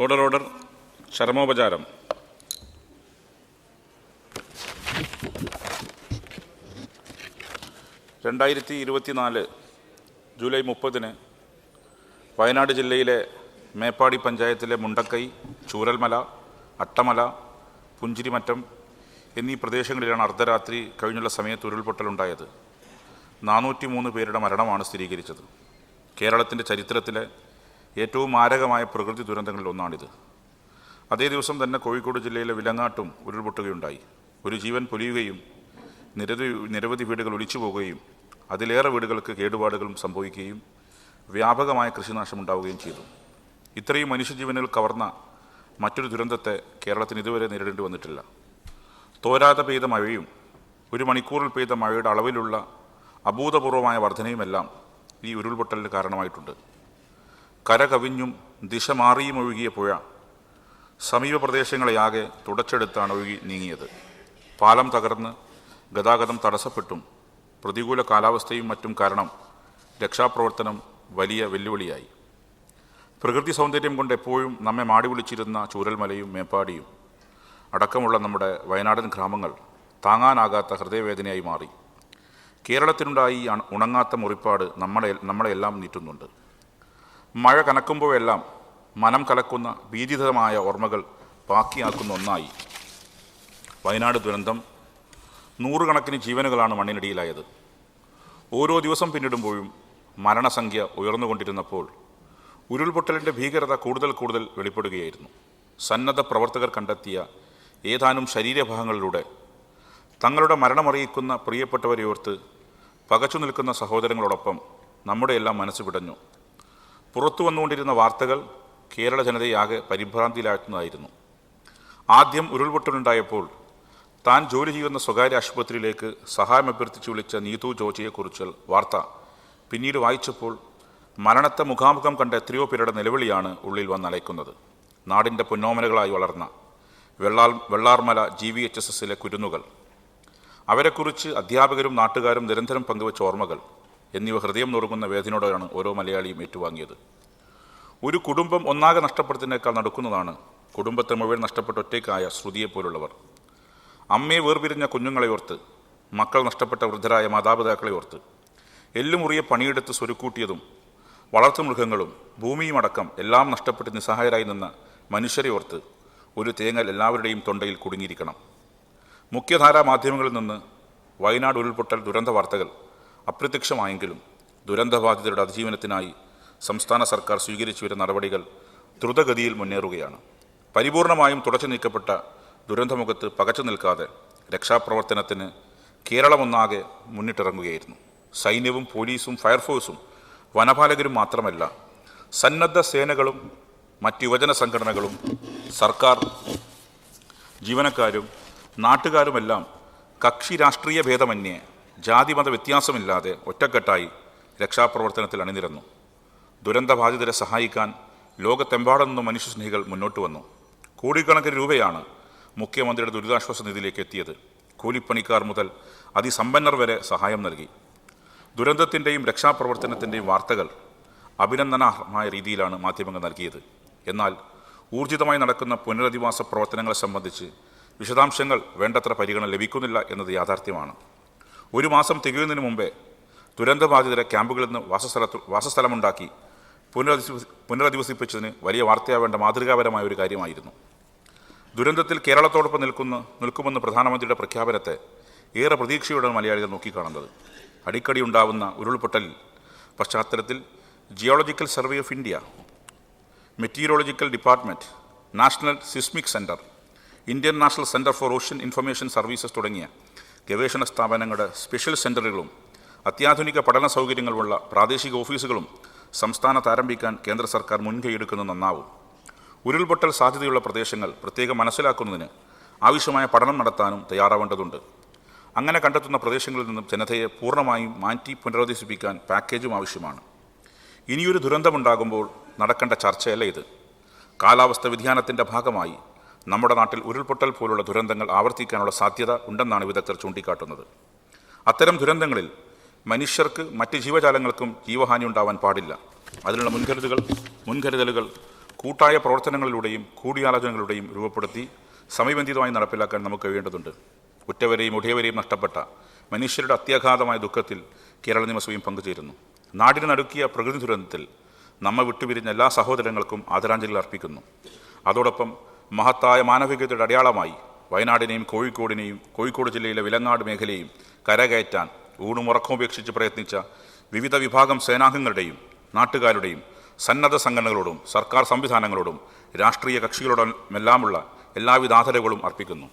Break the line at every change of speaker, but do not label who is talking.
Order order ചരമോപചാരം രണ്ടായിരത്തി ഇരുപത്തിനാല് July മുപ്പതിന് വയനാട് ജില്ലയിലെ മേപ്പാടി പഞ്ചായത്തിലെ മുണ്ടക്കൈ ചൂരൽമല അട്ടമല പുഞ്ചിരിമറ്റം എന്നീ പ്രദേശങ്ങളിലാണ് അർദ്ധരാത്രി കഴിഞ്ഞുള്ള സമയത്ത് ഉരുൾപൊട്ടലുണ്ടായത്. നാനൂറ്റി മൂന്ന് പേരുടെ മരണമാണ് സ്ഥിരീകരിച്ചത്. കേരളത്തിന്റെ ചരിത്രത്തിലെ ഏറ്റവും മാരകമായ പ്രകൃതി ദുരന്തങ്ങളിൽ ഒന്നാണിത്. അതേ ദിവസം തന്നെ കോഴിക്കോട് ജില്ലയിലെ വിലങ്ങാട്ടും ഉരുൾപൊട്ടുകയുണ്ടായി. ഒരു ജീവൻ പൊലിയുകയും നിരവധി നിരവധി വീടുകൾ ഒലിച്ചു പോകുകയും അതിലേറെ വീടുകൾക്ക് കേടുപാടുകളും സംഭവിക്കുകയും വ്യാപകമായ കൃഷിനാശം ഉണ്ടാവുകയും ചെയ്തു. ഇത്രയും മനുഷ്യജീവനുകൾ കവർന്ന മറ്റൊരു ദുരന്തത്തെ കേരളത്തിന് ഇതുവരെ നേരിടേണ്ടി വന്നിട്ടില്ല. തോരാതെ പെയ്ത മഴയും ഒരു മണിക്കൂറിൽ പെയ്ത മഴയുടെ അളവിലുള്ള അഭൂതപൂർവമായ വർധനയുമെല്ലാം ഈ ഉരുൾപൊട്ടലിന് കാരണമായിട്ടുണ്ട്. കര കവിഞ്ഞും ദിശ മാറിയും ഒഴുകിയ പുഴ സമീപ പ്രദേശങ്ങളെയാകെ തുടച്ചെടുത്താണ് ഒഴുകി നീങ്ങിയത്. പാലം തകർന്ന് ഗതാഗതം തടസ്സപ്പെട്ടും പ്രതികൂല കാലാവസ്ഥയും മറ്റും കാരണം രക്ഷാപ്രവർത്തനം വലിയ വെല്ലുവിളിയായി. പ്രകൃതി സൗന്ദര്യം കൊണ്ട് എപ്പോഴും നമ്മെ മാടി വിളിച്ചിരുന്ന ചൂരൽമലയും മേപ്പാടിയും അടക്കമുള്ള നമ്മുടെ വയനാടൻ ഗ്രാമങ്ങൾ താങ്ങാനാകാത്ത ഹൃദയവേദനയായി മാറി. കേരളത്തിനുണ്ടായി ഉണങ്ങാത്ത മുറിപ്പാട് നമ്മളെ നമ്മളെല്ലാം നീറ്റുന്നുണ്ട്. മഴ കനക്കുമ്പോഴെല്ലാം മനം കലക്കുന്ന ഭീതിതമായ ഓർമ്മകൾ ബാക്കിയാക്കുന്ന ഒന്നായി. വയനാട് ദുരന്തം നൂറുകണക്കിന് ജീവനുകളാണ് മണ്ണിനടിയിലായത്. ഓരോ ദിവസം പിന്നിടുമ്പോഴും മരണസംഖ്യ ഉയർന്നുകൊണ്ടിരുന്നപ്പോൾ ഉരുൾപൊട്ടലിന്റെ ഭീകരത കൂടുതൽ കൂടുതൽ വെളിപ്പെടുകയായിരുന്നു. സന്നദ്ധ പ്രവർത്തകർ കണ്ടെത്തിയ ഏതാനും ശരീരഭാഗങ്ങളിലൂടെ തങ്ങളുടെ മരണമറിയിക്കുന്ന പ്രിയപ്പെട്ടവരെ ഓർത്ത് പകച്ചു നിൽക്കുന്ന സഹോദരങ്ങളോടൊപ്പം നമ്മുടെ എല്ലാം മനസ്സ് പിടഞ്ഞു പുറത്തു വന്നുകൊണ്ടിരുന്ന വാർത്തകൾ കേരള ജനതയാകെ പരിഭ്രാന്തിയിലാക്കുന്നതായിരുന്നു ആദ്യം ഉരുൾപൊട്ടലുണ്ടായപ്പോൾ താൻ ജോലി ചെയ്യുന്ന സ്വകാര്യ ആശുപത്രിയിലേക്ക് സഹായം അഭ്യർത്ഥിച്ച് വിളിച്ച നീതു ജോജിയെക്കുറിച്ച് വാർത്ത. പിന്നീട് വായിച്ചപ്പോൾ മരണത്തെ മുഖാമുഖം കണ്ട എത്രയോ പേരുടെ നിലവിളിയാണ് ഉള്ളിൽ വന്നലയ്ക്കുന്നത്. നാടിന്റെ പൊന്നോമനകളായി വളർന്ന വെള്ളാൽ Vellarmala G V H S എസിലെ കുരുന്നുകൾ. അവരെക്കുറിച്ച് അധ്യാപകരും നാട്ടുകാരും നിരന്തരം പങ്കുവച്ച ഓർമ്മകൾ. എന്നിവ ഹൃദയം നുറുങ്ങുന്ന വേദനയോടെയാണ് ഓരോ മലയാളിയും ഏറ്റുവാങ്ങിയത്. ഒരു കുടുംബം ഒന്നാകെ നഷ്ടപ്പെടുന്നതിനേക്കാൾ നടക്കുന്നതാണ് കുടുംബത്തെ മുഴുവൻ നഷ്ടപ്പെട്ട ഒറ്റയ്ക്കായ ശ്രുതിയെപ്പോലുള്ളവർ അമ്മയെ വേർപിരിഞ്ഞ കുഞ്ഞുങ്ങളെ ഓർത്ത് മക്കൾ നഷ്ടപ്പെട്ട വൃദ്ധരായ മാതാപിതാക്കളെ ഓർത്ത് എല്ലുമുറിയ പണിയെടുത്ത് സ്വരുക്കൂട്ടിയതും വളർത്തുമൃഗങ്ങളും ഭൂമിയും അടക്കം എല്ലാം നഷ്ടപ്പെട്ട് നിസ്സഹായരായി നിന്ന മനുഷ്യരെ ഓർത്ത് ഒരു തേങ്ങൽ എല്ലാവരുടെയും തൊണ്ടയിൽ കുടുങ്ങിയിരിക്കണം. മുഖ്യധാരാ മാധ്യമങ്ങളിൽ നിന്ന് വയനാട് ഉരുൾപൊട്ടൽ ദുരന്ത വാർത്തകൾ അപ്രത്യക്ഷമായെങ്കിലും ദുരന്തബാധിതരുടെ അതിജീവനത്തിനായി സംസ്ഥാന സർക്കാർ സ്വീകരിച്ചു വരുന്ന നടപടികൾ ദ്രുതഗതിയിൽ മുന്നേറുകയാണ്. പരിപൂർണമായും തുടച്ചു നീക്കപ്പെട്ട ദുരന്തമുഖത്ത് പകച്ചു നിൽക്കാതെ രക്ഷാപ്രവർത്തനത്തിന് കേരളമൊന്നാകെ മുന്നിട്ടിറങ്ങുകയായിരുന്നു. സൈന്യവും പോലീസും ഫയർഫോഴ്സും വനപാലകരും മാത്രമല്ല സന്നദ്ധ സേനകളും മറ്റ് യുവജന സംഘടനകളും സർക്കാർ ജീവനക്കാരും നാട്ടുകാരുമെല്ലാം കക്ഷി രാഷ്ട്രീയ ഭേദമന്യേ ജാതിമത വ്യത്യാസമില്ലാതെ ഒറ്റക്കെട്ടായി രക്ഷാപ്രവർത്തനത്തിൽ അണിനിരന്നു. ദുരന്തബാധിതരെ സഹായിക്കാൻ ലോകത്തെമ്പാടും നിന്നും മനുഷ്യസ്നേഹികൾ മുന്നോട്ട് വന്നു. കോടിക്കണക്കിന് രൂപയാണ് മുഖ്യമന്ത്രിയുടെ ദുരിതാശ്വാസ നിധിയിലേക്ക് എത്തിയത്. കൂലിപ്പണിക്കാർ മുതൽ അതിസമ്പന്നർ വരെ സഹായം നൽകി. ദുരന്തത്തിന്റെയും രക്ഷാപ്രവർത്തനത്തിന്റെയും വാർത്തകൾ അഭിനന്ദനാർഹമായ രീതിയിലാണ് മാധ്യമങ്ങൾ നൽകിയത്. എന്നാൽ ഊർജിതമായി നടക്കുന്ന പുനരധിവാസ പ്രവർത്തനങ്ങളെ സംബന്ധിച്ച് വിശദാംശങ്ങൾ വേണ്ടത്ര പരിഗണന ലഭിക്കുന്നില്ല എന്നത് യാഥാർത്ഥ്യമാണ്. ഒരു മാസം തികയുന്നതിന് മുമ്പേ ദുരന്തബാധിതരെ ക്യാമ്പുകളിൽ നിന്ന് വാസസ്ഥലത്ത് വാസസ്ഥലമുണ്ടാക്കി പുനരധിവസി പുനരധിവസിപ്പിച്ചതിന് വലിയ വാർത്തയാവേണ്ട മാതൃകാപരമായ ഒരു കാര്യമായിരുന്നു. ദുരന്തത്തിൽ കേരളത്തോടൊപ്പം നിൽക്കുന്ന നിൽക്കുമെന്ന് പ്രധാനമന്ത്രിയുടെ പ്രഖ്യാപനത്തെ ഏറെ പ്രതീക്ഷയോടെ മലയാളികൾ നോക്കിക്കാണുന്നത്. അടിക്കടി ഉണ്ടാവുന്ന ഉരുൾപൊട്ടൽ പശ്ചാത്തലത്തിൽ geological survey of India meteorological department national seismic centre Indian national centre for ocean information services തുടങ്ങിയ ഗവേഷണ സ്ഥാപനങ്ങളുടെ സ്പെഷ്യൽ സെന്ററുകളും അത്യാധുനിക പഠന സൗകര്യങ്ങളുമുള്ള പ്രാദേശിക ഓഫീസുകളും സംസ്ഥാനത്ത് ആരംഭിക്കാൻ കേന്ദ്ര സർക്കാർ മുൻകൈയെടുക്കുന്നത് നന്നാവും. ഉരുൾപൊട്ടൽ സാധ്യതയുള്ള പ്രദേശങ്ങൾ പ്രത്യേകം മനസ്സിലാക്കുന്നതിന് ആവശ്യമായ പഠനം നടത്താനും തയ്യാറാവേണ്ടതുണ്ട്. അങ്ങനെ കണ്ടെത്തുന്ന പ്രദേശങ്ങളിൽ നിന്നും ജനതയെ പൂർണമായും മാറ്റി പുനരധിവസിപ്പിക്കാൻ പാക്കേജും ആവശ്യമാണ്. ഇനിയൊരു ദുരന്തമുണ്ടാകുമ്പോൾ നടക്കേണ്ട ചർച്ചയല്ല ഇത്. കാലാവസ്ഥ വ്യതിയാനത്തിന്റെ ഭാഗമായി നമ്മുടെ നാട്ടിൽ ഉരുൾപൊട്ടൽ പോലുള്ള ദുരന്തങ്ങൾ ആവർത്തിക്കാനുള്ള സാധ്യത ഉണ്ടെന്നാണ് വിദഗ്ധർ ചൂണ്ടിക്കാട്ടുന്നത്. അത്തരം ദുരന്തങ്ങളിൽ മനുഷ്യർക്ക് മറ്റ് ജീവജാലങ്ങൾക്കും ജീവഹാനി ഉണ്ടാവാൻ പാടില്ല. അതിനുള്ള മുൻകരുതുകൾ മുൻകരുതലുകൾ കൂട്ടായ പ്രവർത്തനങ്ങളിലൂടെയും കൂടിയാലോചനകളിലൂടെയും രൂപപ്പെടുത്തി സമയബന്ധിതമായി നടപ്പിലാക്കാൻ നമുക്ക് കഴിയേണ്ടതുണ്ട് ഉറ്റവരെയും ഒടിയവരെയും നഷ്ടപ്പെട്ട മനുഷ്യരുടെ അത്യാഘാതമായ ദുഃഖത്തിൽ കേരള നിയമസഭയും പങ്കുചേരുന്നു. നാടിന് നടുക്കിയ പ്രകൃതി ദുരന്തത്തിൽ നമ്മെ വിട്ടുപിരിഞ്ഞ എല്ലാ സഹോദരങ്ങൾക്കും ആദരാഞ്ജലികൾ അർപ്പിക്കുന്നു. അതോടൊപ്പം മഹത്തായ മാനവികതയുടെ അടയാളമായി വയനാടിനെയും കോഴിക്കോടിനെയും കോഴിക്കോട് ജില്ലയിലെ വിലങ്ങാട് മേഖലയും കരകയറ്റാൻ ഊണും ഉറക്കവും ഉപേക്ഷിച്ച് പ്രയത്നിച്ച വിവിധ വിഭാഗം സേനാംഗങ്ങളുടെയും നാട്ടുകാരുടെയും സന്നദ്ധ സംഘടനകളോടും സർക്കാർ സംവിധാനങ്ങളോടും രാഷ്ട്രീയ കക്ഷികളോടുമെല്ലാമുള്ള എല്ലാവിധ ആദരവുകളും അർപ്പിക്കുന്നു.